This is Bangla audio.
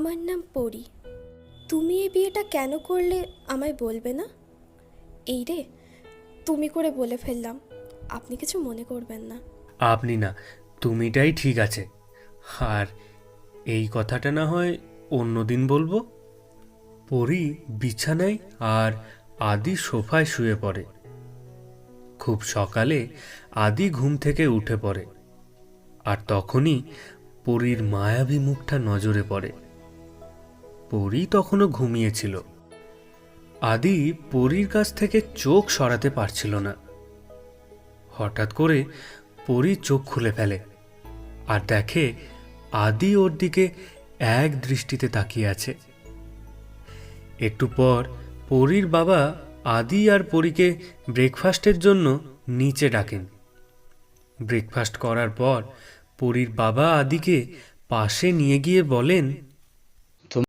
আমার নাম পরি। তুমি এই বিয়েটা কেন করলে আমায় বলবে না? এই রে, তুমি করে বলে ফেললাম, আপনি কিছু মনে করবেন না। আপনি না, তুমিটাই ঠিক আছে। আর এই কথাটা না হয় অন্যদিন বলব? পরি বিছানায় আর আদি সোফায় শুয়ে পড়ে। খুব সকালে আদি ঘুম থেকে উঠে পড়ে। আর তখনই পরীর মায়াবী মুখটা নজরে পড়ে। পরি তখনও ঘুমিয়েছিল। আদি পরীর কাছ থেকে চোখ সরাতে পারছিল না। হঠাৎ করে পরী চোখ খুলে ফেলে আর দেখে আদি ওর দিকে এক দৃষ্টিতে তাকিয়ে আছে। একটু পর পরীর বাবা আদি আর পরীকে ব্রেকফাস্টের জন্য নিচে ডাকেন। ব্রেকফাস্ট করার পর পরীর বাবা আদিকে পাশে নিয়ে গিয়ে বলেন